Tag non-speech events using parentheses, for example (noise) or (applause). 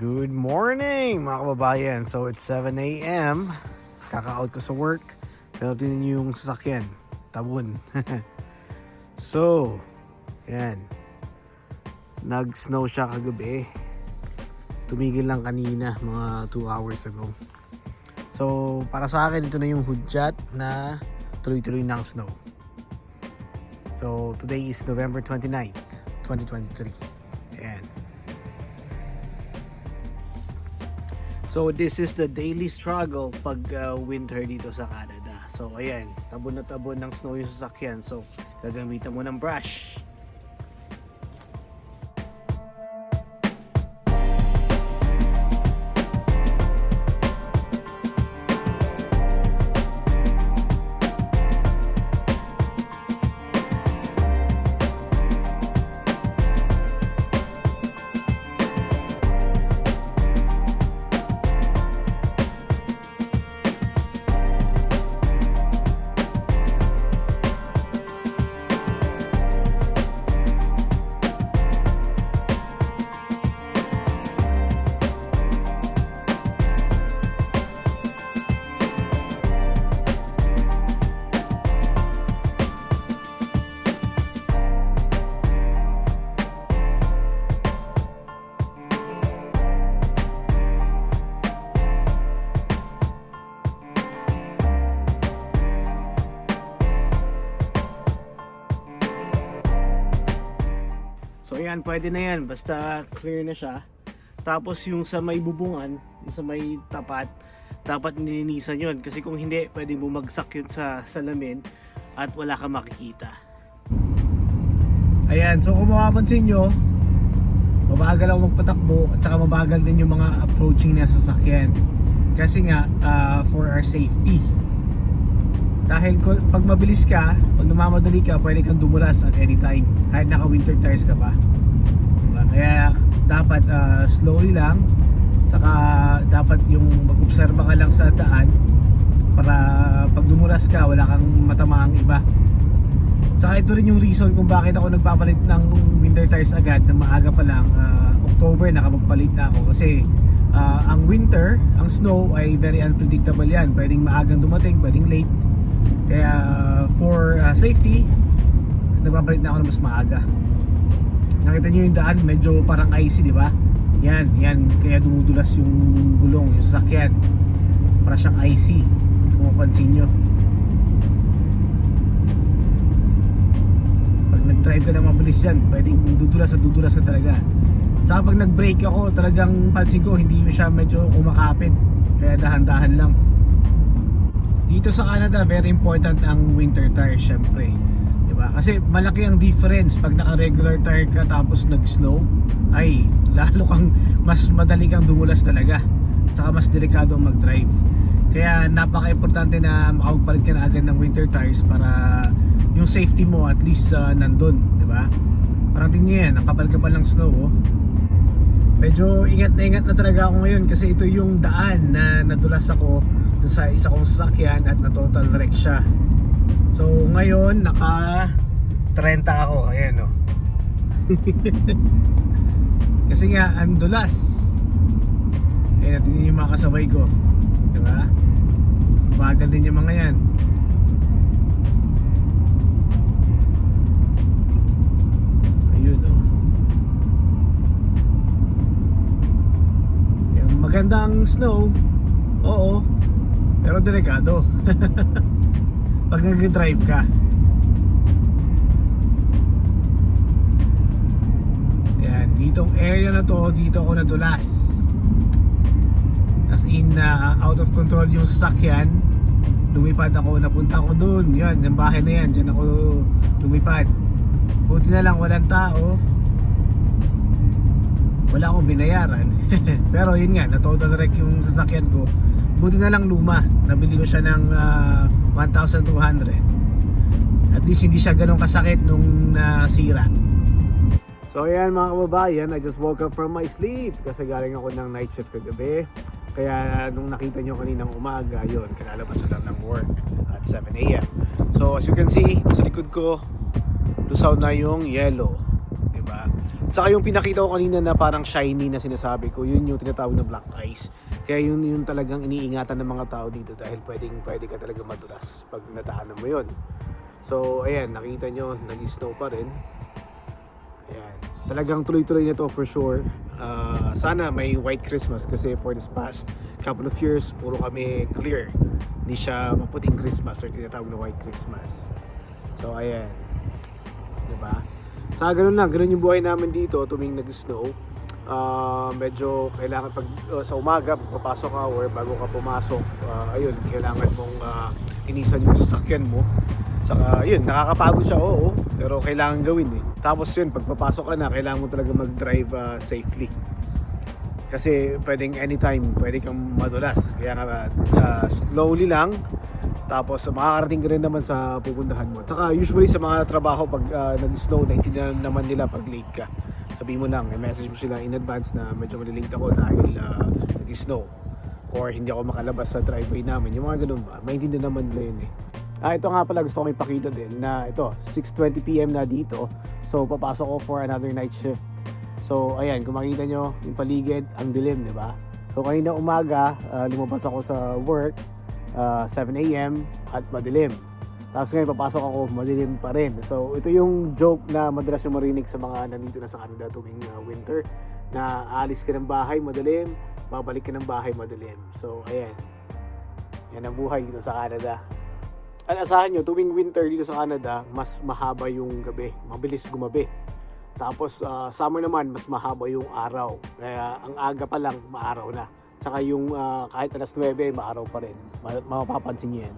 Good morning mga kababayan. So it's 7 a.m. Kaka-out ko sa work. Pero tinan yung sasakyan. Tabon. (laughs) so, yan. Nag-snow siya kagabi. Tumigil lang kanina, mga 2 hours ago. So, para sa akin, ito na yung hudyat na tuloy-tuloy ng snow. So, today is November 29th, 2023. Ayan. So, this is the daily struggle pag uh, winter dito sa Canada. So, ayan, tabon na tabon ng snow yung sasakyan. So, gagamitan mo ng brush. So ayan, pwede na yan. Basta clear na siya. Tapos yung sa may bubungan, yung sa may tapat, dapat nilinisan yun. Kasi kung hindi, pwede bumagsak yun sa salamin at wala kang makikita. Ayan, so kung makapansin nyo, mabagal ako magpatakbo at saka mabagal din yung mga approaching na sasakyan. Kasi nga, ah, for our safety. Dahil pag mabilis ka, pag namamadali ka, pwede kang dumulas at any time. Kahit naka winter tires ka pa. Diba? Kaya dapat ah, slowly lang. Saka dapat yung mag-obserba ka lang sa daan para pag dumulas ka, wala kang matamaang iba. Saka ito rin yung reason kung bakit ako nagpapalit ng winter tires agad na maaga pa lang. Ah, October nakapagpalit na ako kasi ah, ang winter, ang snow ay very unpredictable yan. Pwedeng maagang dumating, pwedeng late. Kaya for uh, safety, nagpapalit na ako ng mas maaga. Nakita niyo yung daan, medyo parang icy, di ba? Yan, yan. Kaya dumudulas yung gulong, yung sasakyan. Para siyang icy, kung mapansin nyo. Pag nag-drive ka na mabilis yan, pwedeng dudulas at dudulas ka talaga. Tsaka pag nag-brake ako, talagang pansin ko, hindi siya medyo kumakapit. Kaya dahan-dahan lang. Dito sa Canada, very important ang winter tire syempre. 'Di ba? Kasi malaki ang difference pag naka-regular tire ka tapos nag-snow, ay (laughs) lalo kang mas madali kang dumulas talaga. Saka mas delikado ang mag-drive. Kaya napaka-importante na makapagpalit ka na agad ng winter tires para yung safety mo at least uh, nandun, 'di ba? Parang tingnan yan, ang kapal-kapal ng snow, oh. Medyo ingat na ingat na talaga ako ngayon kasi ito yung daan na nadulas ako dun sa isa kong sasakyan at na total wreck siya. So ngayon naka 30 ako, ayan oh. (laughs) kasi nga ang dulas. Ayan, tingnan yung mga kasabay ko. Di ba? Bagal din yung mga yan. Ayun oh. Yan, maganda snow. Oo. Pero delikado. (laughs) Pag nag-drive ka. Yan, ditong area na to, dito ako nadulas. As in, na out of control yung sasakyan. Lumipad ako, napunta ako dun. Yan, yung bahay na yan, dyan ako lumipad. Buti na lang walang tao. Wala akong binayaran. (laughs) Pero yun nga, na total wreck yung sasakyan ko. Buti na lang luma. Nabili ko siya ng ah, 1,200. At least hindi siya ganun kasakit nung nasira. So ayan mga kababayan, I just woke up from my sleep kasi galing ako ng night shift kagabi. Kaya nung nakita nyo kaninang umaga, yon kalalabas ko lang ng work at 7 a.m. So as you can see, sa likod ko, lusaw na yung yellow. Diba? Tsaka yung pinakita ko kanina na parang shiny na sinasabi ko, yun yung tinatawag na black ice. Kaya yun yung talagang iniingatan ng mga tao dito dahil pwedeng pwede ka talaga madulas pag nadaanan mo yun. So, ayan, nakita nyo, nag-snow pa rin. Ayan. Talagang tuloy-tuloy na to for sure. Ah, sana may white Christmas kasi for this past couple of years, puro kami clear. Hindi siya maputing Christmas or tinatawag na white Christmas. So, ayan. Diba? Sa ganun lang, ganun yung buhay namin dito tuwing nag-snow. Ah, medyo kailangan pag uh, sa umaga papasok ka or bago ka pumasok, ah, ayun, kailangan mong ah, inisan yung sasakyan mo. Saka yun, nakakapagod siya, oo, pero kailangan gawin eh. Tapos yun, pag papasok ka na, kailangan mo talaga mag-drive ah, safely. Kasi pwedeng anytime, pwede kang madulas. Kaya nga, ah, slowly lang. Tapos makakarating ka rin naman sa pupuntahan mo. Tsaka usually sa mga trabaho pag ah, nag-snow, naintindihan naman nila pag late ka. Sabihin mo lang, i-message mo sila in advance na medyo malilate ako dahil ah, nag-snow. Or hindi ako makalabas sa driveway namin. Yung mga ganun ba, maintindihan naman nila yun eh. Ah, ito nga pala gusto kong ipakita din na ito, 6.20pm na dito. So, papasok ko for another night shift. So, ayan, kung makita nyo, yung paligid, ang dilim, di ba? So, kanina umaga, ah, lumabas ako sa work, ah, 7 a.m. at madilim. Tapos ngayon, papasok ako, madilim pa rin. So, ito yung joke na madalas yung marinig sa mga nandito na sa Canada tuwing ah, winter, na aalis ka ng bahay, madilim, babalik ka ng bahay, madilim. So, ayan. Yan ang buhay dito sa Canada. At asahan nyo, tuwing winter dito sa Canada, mas mahaba yung gabi. Mabilis gumabi. Tapos ah, summer naman, mas mahaba yung araw. Kaya ang aga pa lang, maaraw na. Tsaka yung ah, kahit alas 9, maaraw pa rin. Ma- mapapansin nyo yan.